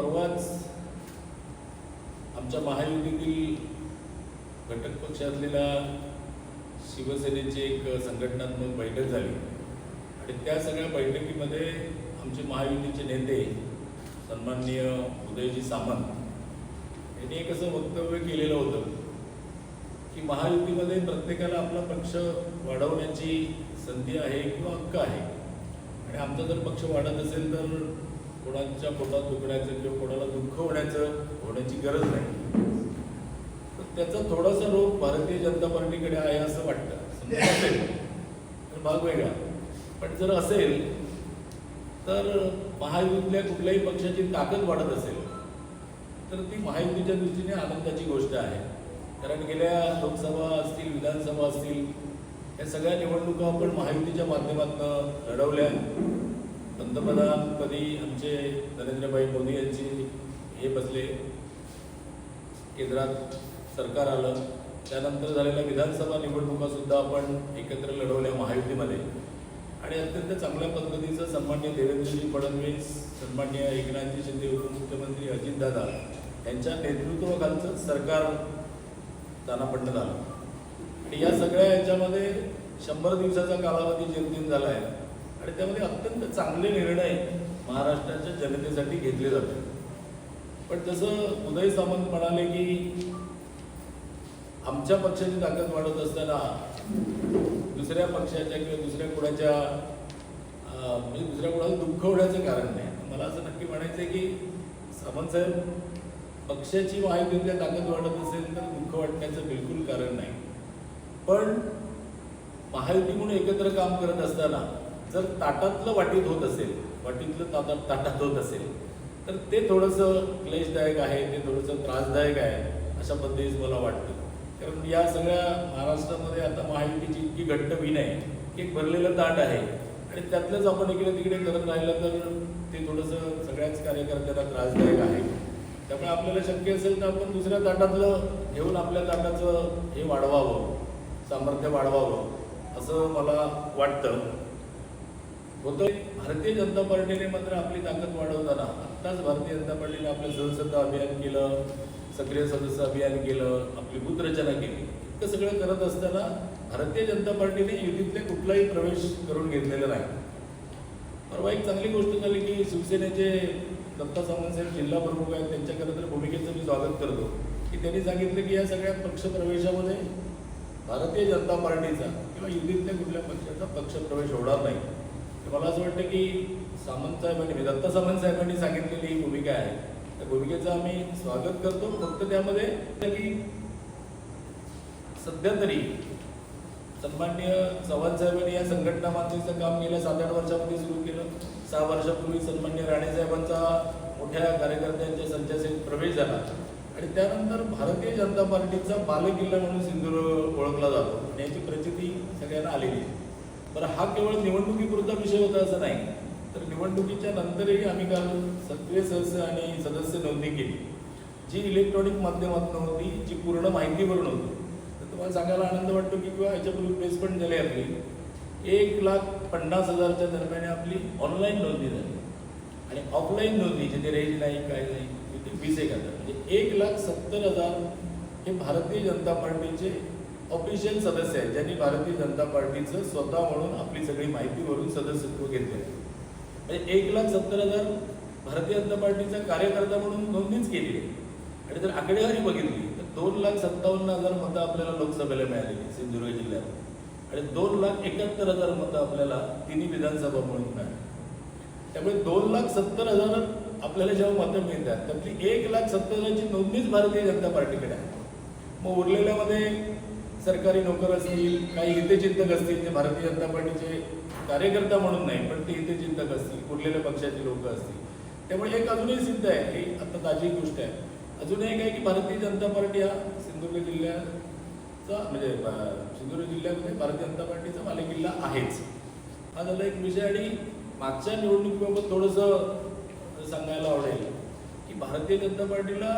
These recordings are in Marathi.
परवाच आमच्या महायुतीतील घटक पक्ष असलेल्या शिवसेनेची एक संघटनात्मक बैठक झाली. आणि त्या सगळ्या बैठकीमध्ये आमचे महायुतीचे नेते सन्माननीय उदयजी सामंत यांनी एक असं वक्तव्य केलेलं होतं की महायुतीमध्ये प्रत्येकाला आपला पक्ष वाढवण्याची संधी आहे किंवा हक्क आहे. आणि आमचा जर पक्ष वाढत असेल तर कोणाच्या पोटात दुखण्याचं किंवा कोणाला दुःख होण्याचं होण्याची गरज नाही. तर त्याचा थोडासा रोग भारतीय जनता पार्टीकडे आहे असं वाटतं. असेल? तर भाग वेगळा. पण जर असेल तर महायुतीतल्या कुठल्याही पक्षाची ताकद वाढत असेल तर ती महायुतीच्या दृष्टीने आनंदाची गोष्ट आहे. कारण गेल्या लोकसभा असतील विधानसभा असतील या सगळ्या निवडणुका आपण महायुतीच्या माध्यमातून लढवल्या. पंतप्रधानपदी आमचे नरेंद्रभाई मोदी यांची हे बसले केंद्रात सरकार आलं त्यानंतर झालेल्या विधानसभा निवडणुकासुद्धा आपण एकत्र लढवल्या महायुतीमध्ये. आणि अत्यंत चांगल्या पद्धतीचं सन्मान्य देवेंद्रजी फडणवीस सन्मान्य एकनाथजी शिंदे उपमुख्यमंत्री अजितदादा यांच्या नेतृत्वाखालचं सरकार दानापट्ट झालं. आणि या सगळ्या याच्यामध्ये शंभर दिवसाचा कालावधी जेमतेम झाला आहे. आणि त्यामध्ये अत्यंत चांगले निर्णय महाराष्ट्राच्या जनतेसाठी घेतले जातात. पण जसं उदय सामंत म्हणाले की आमच्या पक्षाची ताकद वाढत असताना दुसऱ्या पक्षाच्या किंवा दुसऱ्या कुणाच्या म्हणजे दुसऱ्या कुणाला दुःख होण्याचं कारण नाही. मला असं नक्की म्हणायचं आहे की सामंत साहेब पक्षाची वाहिनीतल्या ताकद वाढत असेल तर दुःख वाटण्याचं बिलकुल कारण नाही. पण महायुती म्हणून एकत्र काम करत असताना जर ताटातलं वाटीत होत असेल वाटीतलं ताटात ताटात होत असेल तर ते थोडंसं क्लेशदायक आहे ते थोडंसं त्रासदायक आहे अशा पद्धतीच मला वाटतं. कारण या सगळ्या महाराष्ट्रामध्ये आता महायुतीची इतकी घट्ट विण आहे की एक भरलेलं ताट आहे. आणि त्यातलंच आपण इकडे तिकडे करत राहिलं तर ते थोडंसं सगळ्याच कार्यकर्त्यांना त्रासदायक आहे. त्यामुळे आपल्याला शक्य असेल तर आपण दुसऱ्या ताटातलं घेऊन आपल्या ताटाचं हे वाढवावं सामर्थ्य वाढवावं असं मला वाटतं. होतं. भारतीय जनता पार्टीने मात्र आपली ताकद वाढवताना आत्ताच भारतीय जनता पार्टीने आपलं सदस्यता अभियान केलं सक्रिय सदस्य अभियान केलं आपली बूथरचना केली. इतकं सगळं करत असताना भारतीय जनता पार्टीने युतीतले कुठलाही प्रवेश करून घेतलेला नाही. परवा एक चांगली गोष्ट झाली की शिवसेनेचे दत्ता सावंत साहेब जिल्हा प्रमुख आहेत त्यांच्या तर भूमिकेचं मी स्वागत करतो. की त्यांनी सांगितलं की या सगळ्या पक्षप्रवेशामध्ये भारतीय जनता पार्टीचा किंवा युतीतल्या कुठल्या पक्षाचा पक्षप्रवेश होणार नाही. मला असं वाटतं की सामंत साहेबांनी दत्ता सामंत साहेबांनी सांगितलेली ही भूमिका आहे. त्या भूमिकेचं आम्ही स्वागत करतो. फक्त त्यामध्ये की सध्या तरी सन्मान्य चव्हाण साहेबांनी या संघटना मातेचं काम गेल्या सात आठ वर्षामध्ये सुरू केलं. सहा वर्षापूर्वी सन्मान्य राणे साहेबांचा मोठ्या कार्यकर्त्यांच्या संचासहित प्रवेश झाला. आणि त्यानंतर भारतीय जनता पार्टीचा बालकिल्ला म्हणून सिंधुदुर्ग ओळखला जातो. आणि याची प्रचिती सगळ्यांना आलेली आहे. बरं हा केवळ निवडणुकीपुरता विषय होता असं नाही. तर निवडणुकीच्या नंतरही आम्ही काल सक्रिय सदस्य आणि सदस्य नोंदणी केली. जी इलेक्ट्रॉनिक माध्यमातून होती जी पूर्ण माहितीवरून होती. तर तुम्हाला सांगायला आनंद वाटतो की किंवा याच्यापूर्वी प्रेस पण झाली आपली. एक लाख पन्नास हजारच्या दरम्यान आपली ऑनलाईन नोंदणी झाली. आणि ऑफलाईन नोंदणी जिथे रेंज नाही काय नाही तिथे वीस एक हजार. म्हणजे एक लाख सत्तर हजार हे भारतीय जनता पार्टीचे ऑफिशियल सदस्य आहेत ज्यांनी भारतीय जनता पार्टीचं स्वतः म्हणून आपली सगळी माहिती भरून सदस्यत्व घेतले म्हणजे एक लाख सत्तर हजार भारतीय जनता पार्टीचा कार्यकर्ता म्हणून नोंदणीच केली आहे. आणि जर आकडेवारी बघितली तर दोन लाख सत्तावन्न हजार मतं आपल्याला लोकसभेला मिळालेली सिंधुदुर्ग जिल्ह्यात. आणि दोन लाख एकाहत्तर हजार मतं आपल्याला तिन्ही विधानसभा म्हणून मिळाली. त्यामुळे दोन लाख सत्तर हजार आपल्याला जेव्हा मतं मिळतात त्यातली एक लाख सत्तर हजारची नोंदणीच भारतीय जनता पार्टीकडे आहे. मग उरलेल्यामध्ये सरकारी नोकर असतील काही हितचिंतक असतील ते भारतीय जनता पार्टीचे कार्यकर्ता म्हणून नाही पण ते हितचिंतक असतील उरलेल्या पक्षाचे लोक असतील. त्यामुळे एक अजूनही सिद्ध आहे ही आता ताजी गोष्ट आहे. अजून एक आहे की भारतीय जनता पार्टी हा सिंधुदुर्ग जिल्ह्याचा म्हणजे सिंधुदुर्ग जिल्ह्यामध्ये भारतीय जनता पार्टीचा मालेकिल्ला आहेच. हा झाला एक विषय आणि मागच्या निवडणुकीबाबत थोडंसं सांगायला आवडेल की भारतीय जनता पार्टीला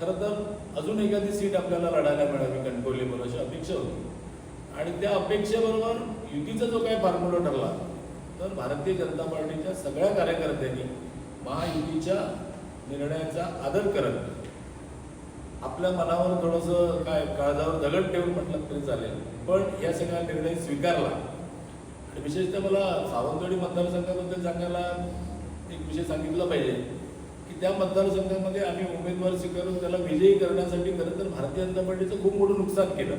खरं तर अजून एखादी सीट आपल्याला लढायला मिळावी कणकवलीवर अशी अपेक्षा होती. आणि त्या अपेक्षेबरोबर युतीचा जो काही फॉर्म्युला ठरला तर भारतीय जनता पार्टीच्या सगळ्या कार्यकर्त्यांनी महायुतीच्या निर्णयाचा आदर करत आपल्या मनावर थोडंसं काय काळजावर दगड ठेवून म्हटलं तरी चालेल पण या सगळा निर्णय स्वीकारला. आणि विशेषतः मला सावंतवाडी मतदारसंघाबद्दल सांगायला एक विषय सांगितला पाहिजे. त्या मतदारसंघामध्ये आम्ही उमेदवार स्वीकारून त्याला विजयी करण्यासाठी खरं तर भारतीय जनता पार्टीचं खूप मोठं नुकसान केलं.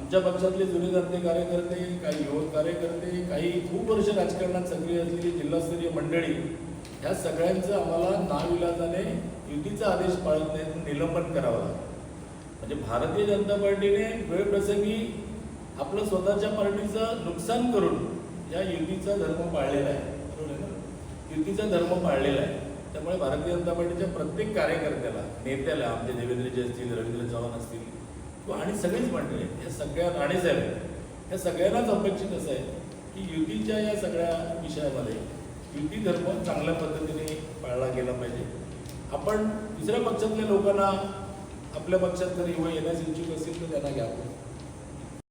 आमच्या पक्षातले जुने जाते कार्यकर्ते काही युवक कार्यकर्ते काही खूप वर्ष राजकारणात सक्रिय असलेली जिल्हास्तरीय मंडळी ह्या सगळ्यांचं आम्हाला नाविलाजाने युतीचा आदेश पाळत नाही निलंबन करावं लागलं म्हणजे भारतीय जनता पार्टीने वेळप्रसंगी आपलं स्वतःच्या पार्टीचं नुकसान करून या युतीचा धर्म पाळलेला आहे. बरोबर आहे ना? युतीचा धर्म पाळलेला आहे. त्यामुळे भारतीय जनता पार्टीच्या प्रत्येक कार्यकर्त्याला नेत्याला आमचे देवेंद्रजी असतील रवींद्र चव्हाण असतील किंवा आणि सगळेच मंडळी या सगळ्या राणेसाहेब या सगळ्यांनाच अपेक्षित असं आहे की युतीच्या या सगळ्या विषयामध्ये युती धर्म चांगल्या पद्धतीने पाळला गेला पाहिजे. आपण दुसऱ्या पक्षातल्या लोकांना आपल्या पक्षात जर युवा येण्यास इच्छुक असेल तर त्यांना घ्यावं